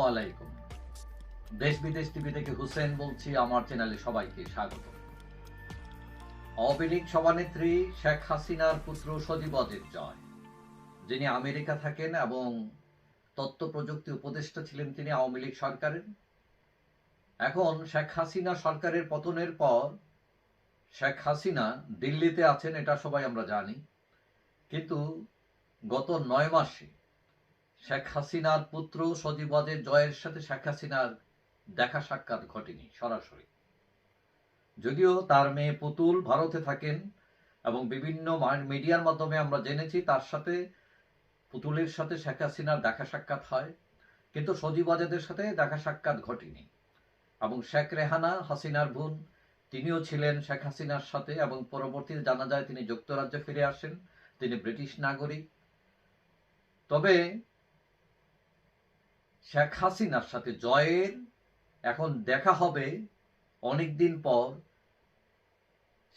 আলাইকুম দেশ বিদেশ টিভি থেকে হুসেন বলছি, আমার চ্যানেলে সবাইকে স্বাগত। সভানেত্রী শেখ হাসিনার পুত্র সজীব অজিত জয়, যিনি আমেরিকা থাকেন এবং তথ্য প্রযুক্তি উপদেষ্টা ছিলেন তিনি আওয়ামী লীগ সরকারের। এখন শেখ হাসিনা সরকারের পতনের পর শেখ হাসিনা দিল্লিতে আছেন, এটা সবাই আমরা জানি। কিন্তু গত নয় মাসে শেখ হাসিনার পুত্র সজীবদের জয়ের সাথে শেখ হাসিনার দেখা সাক্ষাৎ ঘটেনি সরাসরি। যদিও তার মেয়ে পুতুল ভারতে থাকেন এবং বিভিন্ন মিডিয়ার মাধ্যমে আমরা জেনেছি তার সাথে পুতুলের সাথে শেখ হাসিনার দেখা সাক্ষাৎ হয়, কিন্তু সজীব আজাদের সাথে দেখা সাক্ষাৎ ঘটেনি। এবং শেখ রেহানা হাসিনার বোন, তিনিও ছিলেন শেখ হাসিনার সাথে এবং পরবর্তীতে জানা যায় তিনি যুক্তরাজ্যে ফিরে আসেন। তিনি ব্রিটিশ নাগরিক। তবে শেখ হাসিনার সাথে জয়ের এখন দেখা হবে। অনেকদিন পর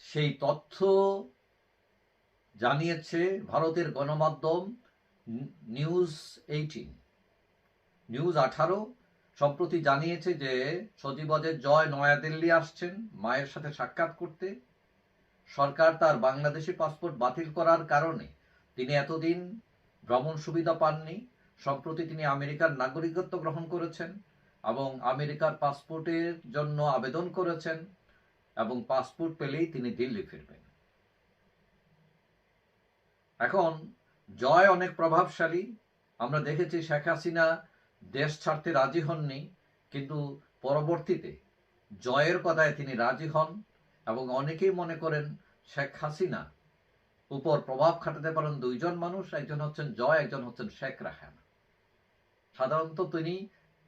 সেই তথ্য জানিয়েছে ভারতের গণমাধ্যম নিউজ এইটিন। নিউজ আঠারো সম্প্রতি জানিয়েছে যে সজীবদের জয় নয়াদিল্লি আসছেন মায়ের সাথে সাক্ষাৎ করতে। সরকার তার বাংলাদেশি পাসপোর্ট বাতিল করার কারণে তিনি এতদিন ভ্রমণ সুবিধা পাননি। সম্প্রতি তিনি আমেরিকার নাগরিকত্ব গ্রহণ করেছেন এবং আমেরিকার পাসপোর্টের জন্য আবেদন করেছেন এবং পাসপোর্ট পেলেই তিনি দিল্লি ফিরবেন। এখন, জয় অনেক প্রভাবশালী। আমরা দেখেছি শেখ হাসিনা দেশ ছাড়তে রাজি হননি, কিন্তু পরবর্তীতে জয়ের কথায় তিনি রাজি হন এবং অনেকেই মনে করেন শেখ হাসিনা উপর প্রভাব খাটাতে পারেন দুইজন মানুষ, একজন হচ্ছেন জয়, একজন হচ্ছেন শেখ রাহানা সাধারণত তিনি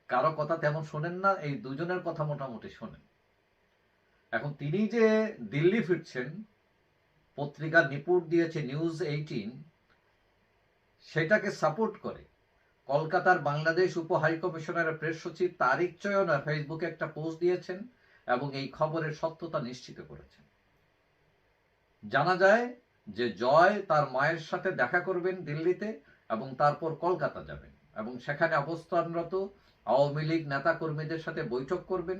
কারও কথা তেমন শোনেন না, এই দুজনের কথা মোটামুটি শোনেন। এখন তিনি যে দিল্লি ফিরছেন পত্রিকার রিপোর্ট দিয়েছে নিউজ এইটিন, সেটাকে সাপোর্ট করে। কলকাতার বাংলাদেশ উপ হাই প্রেস সচিব তারিক চয়ন ফেসবুকে একটা পোস্ট দিয়েছেন এবং এই খবরের সত্যতা নিশ্চিত করেছেন। জানা যায় যে জয় তার মায়ের সাথে দেখা করবেন দিল্লিতে এবং তারপর কলকাতা যাবেন। এবং সেখানে অবস্থানরত আওয়ামী লীগ নেতাকর্মীদের সাথে বৈঠক করবেন।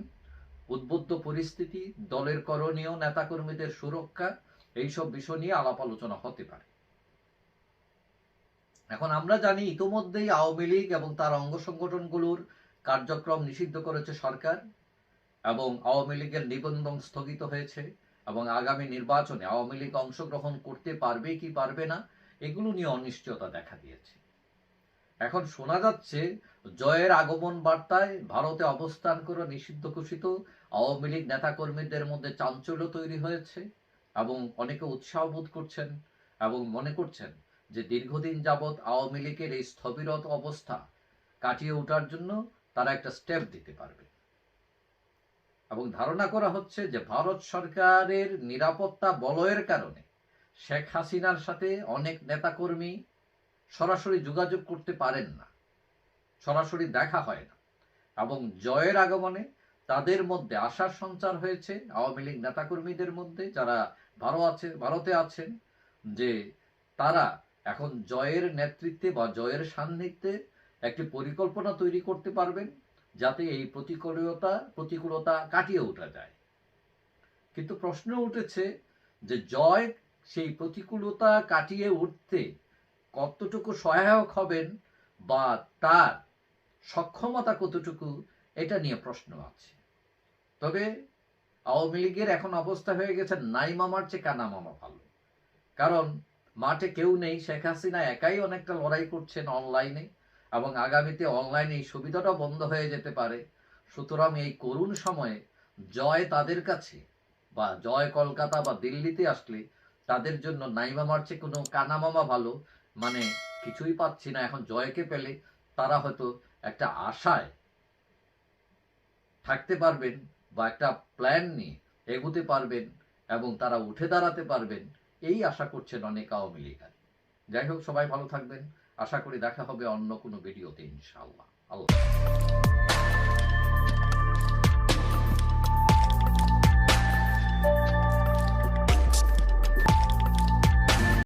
উদ্বুদ্ধ পরিস্থিতি, দলের করণীয় নেতাকর্মীদের সুরক্ষা, এইসব বিষয় নিয়ে আলাপ আলোচনা হতে পারে। এখন আমরা জানি ইতোমধ্যেই আওয়ামী লীগ এবং তার অঙ্গ সংগঠনগুলোর কার্যক্রম নিষিদ্ধ করেছে সরকার এবং আওয়ামী লীগের নিবন্ধন স্থগিত হয়েছে এবং আগামী নির্বাচনে আওয়ামী লীগ অংশগ্রহণ করতে পারবে কি পারবে না, এগুলো নিয়ে অনিশ্চয়তা দেখা দিয়েছে। এখন শোনা যাচ্ছে, জয়ের আগমন বার্তায় ভারতে অবস্থান করে নিষিদ্ধ ঘোষিত আওয়ামী লীগ নেতাকর্মীদের মধ্যে চাঞ্চল্য তৈরি হয়েছে এবং অনেকে উৎসাহ বোধ করছেন এবং মনে করছেন যে দীর্ঘদিন যাবৎ আওয়ামী লীগের এই স্থবিরত অবস্থা কাটিয়ে ওঠার জন্য তারা একটা স্টেপ দিতে পারবে। এবং ধারণা করা হচ্ছে যে ভারত সরকারের নিরাপত্তা বলয়ের কারণে শেখ হাসিনার সাথে অনেক নেতাকর্মী সরাসরি যোগাযোগ করতে পারেন না। সরাসরি দেখা হয় না। এবং জয়ের আগমনে তাদের মধ্যে আশার সঞ্চার হয়েছে। আওয়ামী লীগ নেতাকর্মীদের মধ্যে যারা ভারত আছে, ভারতে আছেন, যে তারা এখন জয়ের নেতৃত্বে বা জয়ের সান্নিধ্যে একটি পরিকল্পনা তৈরি করতে পারবেন, যাতে এই প্রতিকূলতা প্রতিকূলতা কাটিয়ে ওঠা যায়। কিন্তু প্রশ্ন উঠেছে যে জয় সেই প্রতিকূলতা কাটিয়ে উঠতে কতটুকু সহায়ক হবেন বা তার সক্ষমতা কতটুকু, এটা নিয়ে প্রশ্ন আছে। তবে আওয়ামী লীগের এখন অবস্থা হয়ে গেছে নাই মামার চেয়ে কানা মামা ভালো। কারণ মাঠে কেউ নেই, শেখ হাসিনা একাই অনেকটা লড়াই করছেন অনলাইনে এবং আগামীতে অনলাইনে এই সুবিধাটা বন্ধ হয়ে যেতে পারে। সুতরাং এই করুণ সময়ে জয় তাদের কাছে বা জয় কলকাতা বা দিল্লিতে আসলে তাদের জন্য নাইমা মারছে কোনো কানা মামা ভালো। মানে কিছুই পাচ্ছি না, এখন জয়কে পেলে তারা হয়তো একটা আশায় থাকতে পারবেন বা একটা প্ল্যান নিয়ে এগোতে পারবেন এবং তারা উঠে দাঁড়াতে পারবেন, এই আশা করছেন অনেক আওয়ামী লীগার যাই হোক, সবাই ভালো থাকবেন। আশা করি দেখা হবে অন্য কোনো ভিডিওতে, ইনশাআল্লাহ। আল্লাহ